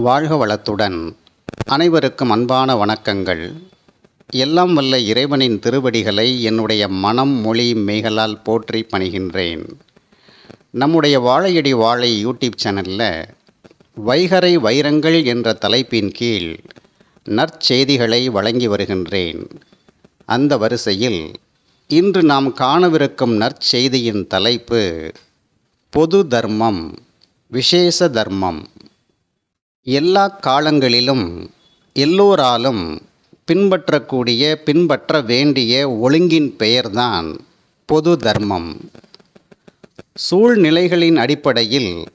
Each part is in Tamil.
வாழ்க வளத்துடன். அனைவருக்கும் அன்பான வணக்கங்கள். எல்லாம் வல்ல இறைவனின் திருவடிகளை என்னுடைய மனம் மொழி மெய்களால் போற்றி பணிகின்றேன். நம்முடைய வாழையடி வாழை யூடியூப் சேனலில் வைகரை வைரங்கள் என்ற தலைப்பின் கீழ் நற்செய்திகளை வழங்கி வருகின்றேன். அந்த வரிசையில் இன்று நாம் காணவிருக்கும் நற்செய்தியின் தலைப்பு பொது தர்மம் விசேஷ தர்மம். எல்லா காலங்களிலும் எல்லோராலும் பின்பற்றக்கூடிய பின்பற்ற வேண்டிய ஒழுங்கின் பெயர்தான் பொது தர்மம். சூழ்நிலைகளின் அடிப்படையில்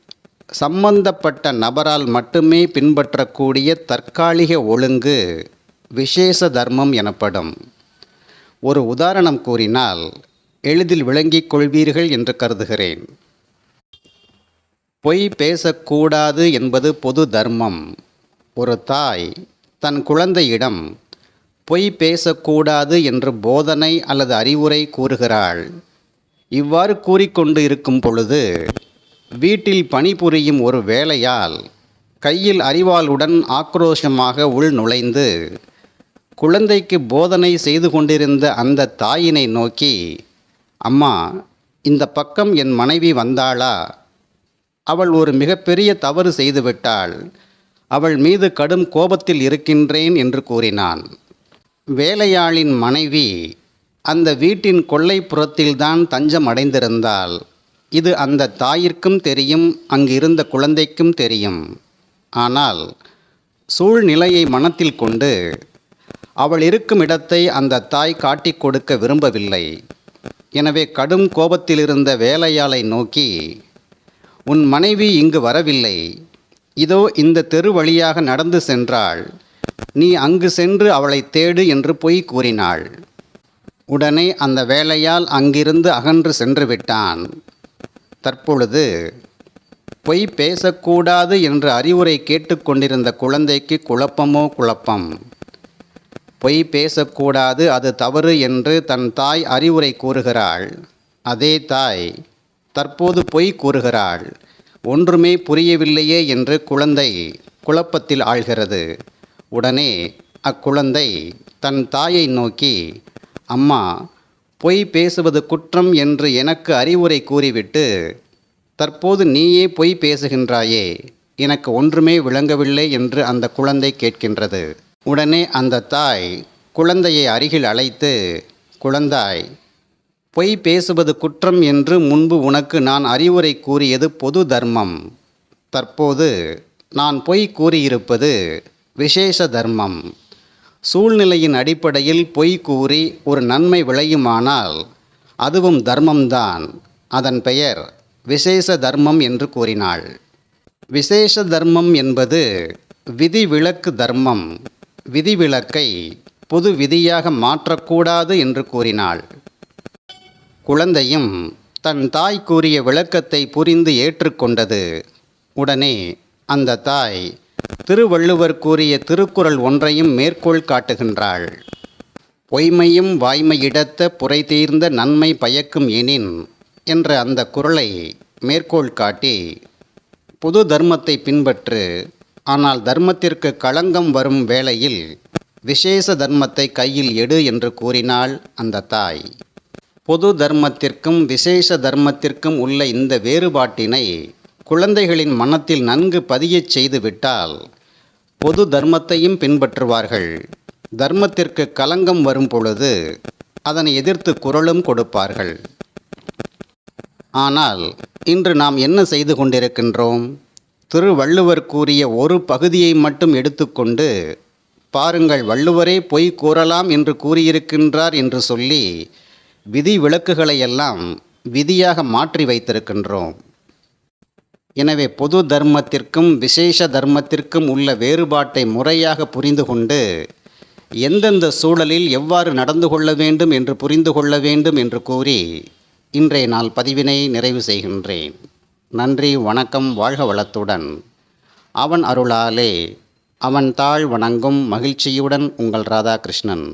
சம்பந்தப்பட்ட நபரால் மட்டுமே பின்பற்றக்கூடிய தற்காலிக ஒழுங்கு விசேஷ தர்மம் எனப்படும். ஒரு உதாரணம் கூறினால் எளிதில் விளங்கிக் கொள்வீர்கள் என்று கருதுகிறேன். பொய் பேசக்கூடாது என்பது பொது தர்மம். ஒரு தாய் தன் குழந்தையிடம் பொய் பேசக்கூடாது என்று போதனை அல்லது அறிவுரை கூறுகிறாள். இவ்வாறு கூறிக்கொண்டு இருக்கும் பொழுது வீட்டில் பணிபுரியும் ஒரு வேலையால் கையில் அறிவாளுடன் ஆக்ரோஷமாக உள் நுழைந்து குழந்தைக்கு போதனை செய்து கொண்டிருந்த அந்த தாயினை நோக்கி அம்மா இந்த பக்கம் என் மனைவி வந்தாளா? அவள் ஒரு மிகப்பெரிய தவறு செய்துவிட்டாள். அவள் மீது கடும் கோபத்தில் இருக்கின்றேன் என்று கூறினான். வேலையாளின் மனைவி அந்த வீட்டின் கொல்லைப்புறத்தில்தான் தஞ்சம் அடைந்திருந்தாள். இது அந்த தாயிற்கும் தெரியும் அங்கிருந்த குழந்தைக்கும் தெரியும். ஆனால் சூழ்நிலையை மனத்தில் கொண்டு அவள் இருக்கும் இடத்தை அந்த தாய் காட்டிக் கொடுக்க விரும்பவில்லை. எனவே கடும் கோபத்திலிருந்த வேலையாளை நோக்கி உன் மனைவி இங்கு வரவில்லை. இதோ இந்த தெரு வழியாக நடந்து சென்றாள். நீ அங்கு சென்று அவளை தேடு என்று பொய் கூறினாள். உடனே அந்த வேலையால் அங்கிருந்து அகன்று சென்று விட்டான். தற்பொழுது பொய் பேசக்கூடாது என்று அறிவுரை கேட்டுக்கொண்டிருந்த குழந்தைக்கு குழப்பமோ குழப்பம். பொய் பேசக்கூடாது அது தவறு என்று தன் தாய் அறிவுரை கூறுகிறாள். அதே தாய் தற்போது பொய் கூறுகிறாள். ஒன்றுமே புரியவில்லையே என்று குழந்தை குழப்பத்தில் ஆழ்கிறது. உடனே அக்குழந்தை தன் தாயை நோக்கி அம்மா பொய் பேசுவது குற்றம் என்று எனக்கு அறிவுரை கூறிவிட்டு தற்போது நீயே பொய் பேசுகின்றாயே எனக்கு ஒன்றுமே விளங்கவில்லை என்று அந்த குழந்தை கேட்கின்றது. உடனே அந்த தாய் குழந்தையை அருகில் அழைத்து குழந்தாய் பொய் பேசுவது குற்றம் என்று முன்பு உனக்கு நான் அறிவுரை கூறியது பொது தர்மம். தற்போது நான் பொய் கூறியிருப்பது விசேஷ தர்மம். சூழ்நிலையின் அடிப்படையில் பொய் கூறி ஒரு நன்மை விளையுமானால் அதுவும் தர்மம்தான். அதன் பெயர் விசேஷ தர்மம் என்று கூறினாள். விசேஷ தர்மம் என்பது விதிவிலக்கு தர்மம். விதிவிலக்கை பொது விதியாக மாற்றக்கூடாது என்று கூறினாள். குழந்தையும் தன் தாய் கூறிய விளக்கத்தை புரிந்து ஏற்றுக்கொண்டது. உடனே அந்த தாய் திருவள்ளுவர் கூறிய திருக்குறள் ஒன்றையும் மேற்கோள் காட்டுகின்றாள். பொய்மையும் வாய்மையிடத்த புரை தீர்ந்த நன்மை பயக்கும் எனின் என்ற அந்த குரலை மேற்கோள் காட்டி புது தர்மத்தை பின்பற்று ஆனால் தர்மத்திற்கு களங்கம் வரும் வேளையில் விசேஷ தர்மத்தை கையில் எடு என்று கூறினாள் அந்த தாய். பொது தர்மத்திற்கும் விசேஷ தர்மத்திற்கும் உள்ள இந்த வேறுபாட்டினை குழந்தைகளின் மனத்தில் நன்கு பதியச் செய்துவிட்டால் பொது தர்மத்தையும் பின்பற்றுவார்கள். தர்மத்திற்கு கலங்கம் வரும் பொழுது அதனை எதிர்த்து குரலும் கொடுப்பார்கள். ஆனால் இன்று நாம் என்ன செய்து கொண்டிருக்கின்றோம்? திருவள்ளுவர் கூறிய ஒரு பகுதியை மட்டும் எடுத்துக்கொண்டு பாருங்கள் வள்ளுவரே பொய் கூறலாம் என்று கூறியிருக்கின்றார் என்று சொல்லி விதி விலக்குகளை எல்லாம் விதியாக மாற்றி வைத்திருக்கின்றோம். எனவே பொது தர்மத்திற்கும் விசேஷ தர்மத்திற்கும் உள்ள வேறுபாட்டை முறையாக புரிந்து கொண்டு எந்தெந்த சூழலில் எவ்வாறு நடந்து கொள்ள வேண்டும் என்று புரிந்து கொள்ள வேண்டும் என்று கூறி இன்றைய நாள் பதிவினை நிறைவு செய்கின்றேன். நன்றி வணக்கம் வாழ்க வளத்துடன். அவன் அருளாலே அவன் தாழ் வணங்கும் மகிழ்ச்சியுடன் உங்கள் ராதாகிருஷ்ணன்.